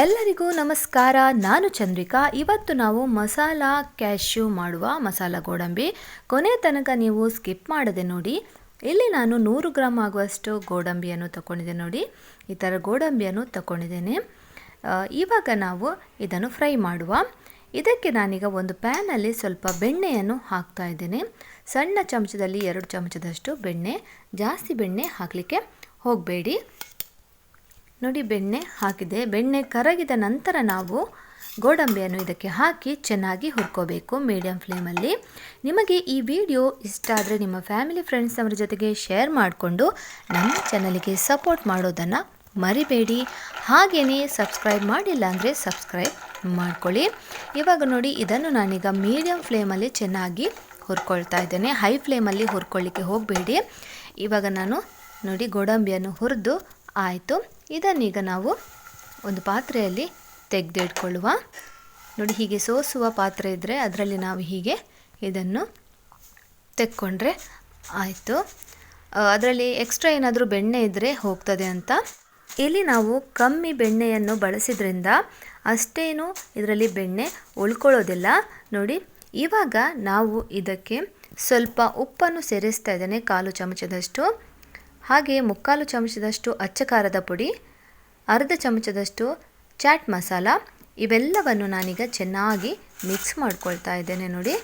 ಎಲ್ಲರಿಗೂ ನಮಸ್ಕಾರ. ನಾನು ಚಂದ್ರಿಕಾ. ಇವತ್ತು ನಾವು ಮಸಾಲ ಕ್ಯಾಶ್ಯೂ ಮಾಡುವ ಮಸಾಲ ಗೋಡಂಬಿ. ಕೊನೆ ತನಕ ನೀವು ಸ್ಕಿಪ್ ಮಾಡದೆ ನೋಡಿ. ಇಲ್ಲಿ ನಾನು ನೂರು ಗ್ರಾಮ್ ಆಗುವಷ್ಟು ಗೋಡಂಬಿಯನ್ನು ತಗೊಂಡಿದ್ದೆ ನೋಡಿ. ಈ ಥರ ಗೋಡಂಬಿಯನ್ನು ತಗೊಂಡಿದ್ದೇನೆ ಇವಾಗ ನಾವು ಇದನ್ನು ಫ್ರೈ ಮಾಡುವ. ಇದಕ್ಕೆ ನಾನೀಗ ಒಂದು ಪ್ಯಾನಲ್ಲಿ ಸ್ವಲ್ಪ ಬೆಣ್ಣೆಯನ್ನು ಹಾಕ್ತಾ ಇದ್ದೇನೆ. ಸಣ್ಣ ಚಮಚದಲ್ಲಿ ಎರಡು ಚಮಚದಷ್ಟು ಬೆಣ್ಣೆ, ಜಾಸ್ತಿ ಬೆಣ್ಣೆ ಹಾಕಲಿಕ್ಕೆ ಹೋಗಬೇಡಿ. ನೋಡಿ ಬೆಣ್ಣೆ ಹಾಕಿದೆ. ಬೆಣ್ಣೆ ಕರಗಿದ ನಂತರ ನಾವು ಗೋಡಂಬಿಯನ್ನು ಇದಕ್ಕೆ ಹಾಕಿ ಚೆನ್ನಾಗಿ ಹುರ್ಕೋಬೇಕು ಮೀಡಿಯಂ ಫ್ಲೇಮಲ್ಲಿ. ನಿಮಗೆ ಈ ವಿಡಿಯೋ ಇಷ್ಟ ಆದರೆ ನಿಮ್ಮ ಫ್ಯಾಮಿಲಿ ಫ್ರೆಂಡ್ಸ್ನವರ ಜೊತೆಗೆ ಶೇರ್ ಮಾಡಿಕೊಂಡು ನಮ್ಮ ಚಾನಲಿಗೆ ಸಪೋರ್ಟ್ ಮಾಡೋದನ್ನು ಮರಿಬೇಡಿ. ಹಾಗೆಯೇ ಸಬ್ಸ್ಕ್ರೈಬ್ ಮಾಡಿಲ್ಲ ಅಂದರೆ ಸಬ್ಸ್ಕ್ರೈಬ್ ಮಾಡ್ಕೊಳ್ಳಿ. ಇವಾಗ ನೋಡಿ ಇದನ್ನು ನಾನೀಗ ಮೀಡಿಯಂ ಫ್ಲೇಮಲ್ಲಿ ಚೆನ್ನಾಗಿ ಹುರ್ಕೊಳ್ತಾ ಇದ್ದೇನೆ. ಹೈ ಫ್ಲೇಮಲ್ಲಿ ಹುರ್ಕೊಳ್ಳಿಕ್ಕೆ ಹೋಗಬೇಡಿ. ಇವಾಗ ನಾನು ನೋಡಿ ಗೋಡಂಬಿಯನ್ನು ಹುರಿದು ಆಯಿತು. ಇದನ್ನೀಗ ನಾವು ಒಂದು ಪಾತ್ರೆಯಲ್ಲಿ ತೆಗೆದಿಟ್ಕೊಳ್ಳುವ. ನೋಡಿ, ಹೀಗೆ ಸೋಸುವ ಪಾತ್ರೆ ಇದ್ದರೆ ಅದರಲ್ಲಿ ನಾವು ಹೀಗೆ ಇದನ್ನು ತೆಕ್ಕೊಂಡ್ರೆ ಆಯಿತು. ಅದರಲ್ಲಿ ಎಕ್ಸ್ಟ್ರಾ ಏನಾದರೂ ಬೆಣ್ಣೆ ಇದ್ದರೆ ಹೋಗ್ತದೆ ಅಂತ. ಇಲ್ಲಿ ನಾವು ಕಮ್ಮಿ ಬೆಣ್ಣೆಯನ್ನು ಬಳಸಿದ್ರಿಂದ ಅಷ್ಟೇನು ಇದರಲ್ಲಿ ಬೆಣ್ಣೆ ಉಳ್ಕೊಳ್ಳೋದಿಲ್ಲ. ನೋಡಿ, ಇವಾಗ ನಾವು ಇದಕ್ಕೆ ಸ್ವಲ್ಪ ಉಪ್ಪನ್ನು ಸೇರಿಸ್ತಾ ಇದ್ದೇನೆ, ಕಾಲು ಚಮಚದಷ್ಟು. ಹಾಗೆ ಮುಕ್ಕಾಲು ಚಮಚದಷ್ಟು ಅಚ್ಚ ಖಾರದ ಪುಡಿ, ಅರ್ಧ ಚಮಚದಷ್ಟು ಚಾಟ್ ಮಸಾಲ, ಇವೆಲ್ಲವನ್ನು ನಾನೀಗ ಚೆನ್ನಾಗಿ ಮಿಕ್ಸ್ ಮಾಡ್ಕೊಳ್ತಾ ಇದ್ದೇನೆ ನೋಡಿ.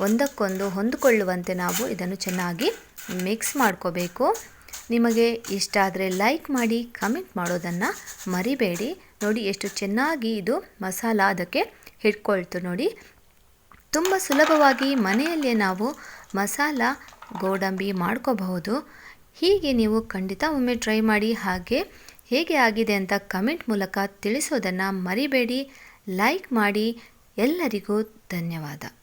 ಒಂದಕ್ಕೊಂದು ಹೊಂದಿಕೊಳ್ಳುವಂತೆ ನಾವು ಇದನ್ನು ಚೆನ್ನಾಗಿ ಮಿಕ್ಸ್ ಮಾಡ್ಕೋಬೇಕು. ನಿಮಗೆ ಇಷ್ಟ ಆದರೆ ಲೈಕ್ ಮಾಡಿ, ಕಮೆಂಟ್ ಮಾಡೋದನ್ನು ಮರಿಬೇಡಿ. ನೋಡಿ ಎಷ್ಟು ಚೆನ್ನಾಗಿ ಇದು ಮಸಾಲ ಅದಕ್ಕೆ ಹಿಡ್ಕೊಳ್ತು ನೋಡಿ. ತುಂಬ ಸುಲಭವಾಗಿ ಮನೆಯಲ್ಲೇ ನಾವು ಮಸಾಲ, ಗೋಡಂಬಿ ಮಾಡ್ಕೋಬಹುದು. ಹೀಗೆ ನೀವು ಖಂಡಿತ ಒಮ್ಮೆ ಟ್ರೈ ಮಾಡಿ ಹಾಗೆ ಹೇಗೆ ಆಗಿದೆ ಅಂತ ಕಮೆಂಟ್ ಮೂಲಕ ತಿಳಿಸೋದನ್ನು ಮರಿಬೇಡಿ. ಲೈಕ್ ಮಾಡಿ. ಎಲ್ಲರಿಗೂ ಧನ್ಯವಾದ.